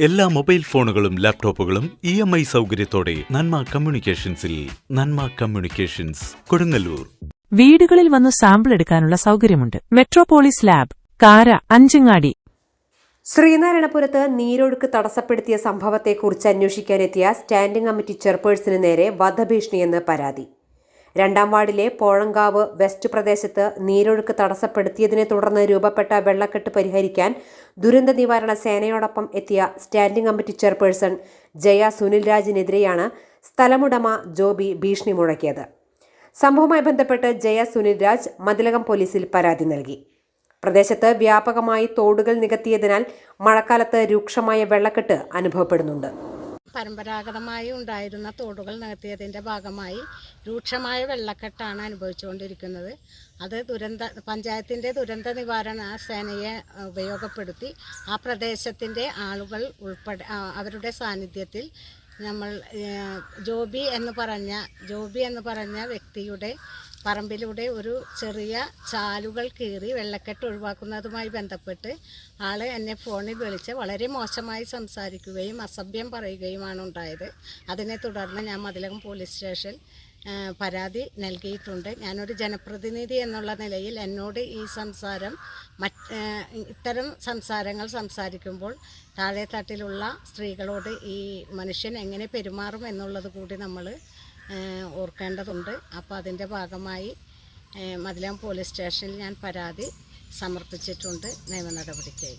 എല്ലാ മൊബൈൽ ഫോണുകളും ലാപ്ടോപ്പുകളും ഇ എം ഐ സൗകര്യത്തോടെ നന്മ കമ്മ്യൂണിക്കേഷൻസിൽ നന്മ കമ്മ്യൂണിക്കേഷൻസ് കൊടുങ്ങല്ലൂർ. വീടുകളിൽ വന്ന് സാമ്പിൾ എടുക്കാനുള്ള സൗകര്യമുണ്ട്. മെട്രോപോളിസ് ലാബ് കാര അഞ്ചങ്ങാടി. ശ്രീനാരായണപുരത്ത് നീരൊഴുക്ക് തടസ്സപ്പെടുത്തിയ സംഭവത്തെക്കുറിച്ച് അന്വേഷിക്കാനെത്തിയ സ്റ്റാൻഡിംഗ് കമ്മിറ്റി ചെയർപേഴ്സിന് നേരെ വധഭീഷണിയെന്ന് പരാതി. രണ്ടാം വാർഡിലെ പോഴങ്കാവ് വെസ്റ്റ് പ്രദേശത്ത് നീരൊഴുക്ക് തടസ്സപ്പെടുത്തിയതിനെ തുടർന്ന് രൂപപ്പെട്ട വെള്ളക്കെട്ട് പരിഹരിക്കാൻ ദുരന്ത നിവാരണ സേനയോടൊപ്പം എത്തിയ standing committee chairperson Jaya Sunil രാജിനെതിരെയാണ് സ്ഥലമുടമ ജോബി ഭീഷണി മുഴക്കിയത്. സംഭവവുമായി ബന്ധപ്പെട്ട് ജയ സുനിൽ രാജ് മതിലകം പോലീസിൽ പരാതി നൽകി. പ്രദേശത്ത് വ്യാപകമായി തോടുകൾ നികത്തിയതിനാൽ മഴക്കാലത്ത് രൂക്ഷമായ വെള്ളക്കെട്ട് അനുഭവപ്പെടുന്നുണ്ട്. പരമ്പരാഗതമായി ഉണ്ടായിരുന്ന തോടുകൾ നികത്തിയതിന്റെ ഭാഗമായി രൂക്ഷമായ വെള്ളക്കെട്ടാണ് അനുഭവിച്ചുകൊണ്ടിരിക്കുന്നത്. അത് ദുരന്ത പഞ്ചായത്തിന്റെ ദുരന്ത നിവാരണ സേനയെ ഉപയോഗപ്പെടുത്തി ആ പ്രദേശത്തിന്റെ ആളുകൾ ഉൾപ്പെടെ അവരുടെ സാന്നിധ്യത്തിൽ നമ്മൾ ജോബി എന്ന് പറഞ്ഞ ജോബി എന്ന് പറഞ്ഞ വ്യക്തിയുടെ പറമ്പിലൂടെ ഒരു ചെറിയ ചാലുകൾ കീറി വെള്ളക്കെട്ട് ഒഴിവാക്കുന്നതുമായി ബന്ധപ്പെട്ട് ആൾ എന്നെ ഫോണിൽ വിളിച്ച് വളരെ മോശമായി സംസാരിക്കുകയും അസഭ്യം പറയുകയുമാണ് ഉണ്ടായത്. അതിനെ തുടർന്ന് ഞാൻ മതിലകം പോലീസ് സ്റ്റേഷൻ പരാതി നൽകിയിട്ടുണ്ട്. ഞാനൊരു ജനപ്രതിനിധി എന്നുള്ള നിലയിൽ എന്നോട് ഈ സംസാരം മറ്റ് ഇത്തരം സംസാരങ്ങൾ സംസാരിക്കുമ്പോൾ താഴെത്തട്ടിലുള്ള സ്ത്രീകളോട് ഈ മനുഷ്യൻ എങ്ങനെ പെരുമാറും എന്നുള്ളത് കൂടി നമ്മൾ ഓർക്കേണ്ടതുണ്ട്. അപ്പോൾ അതിന്റെ ഭാഗമായി മതിലാം പോലീസ് സ്റ്റേഷനിൽ ഞാൻ പരാതി സമർപ്പിച്ചിട്ടുണ്ട്. നിയമ നടപടിക്കായി.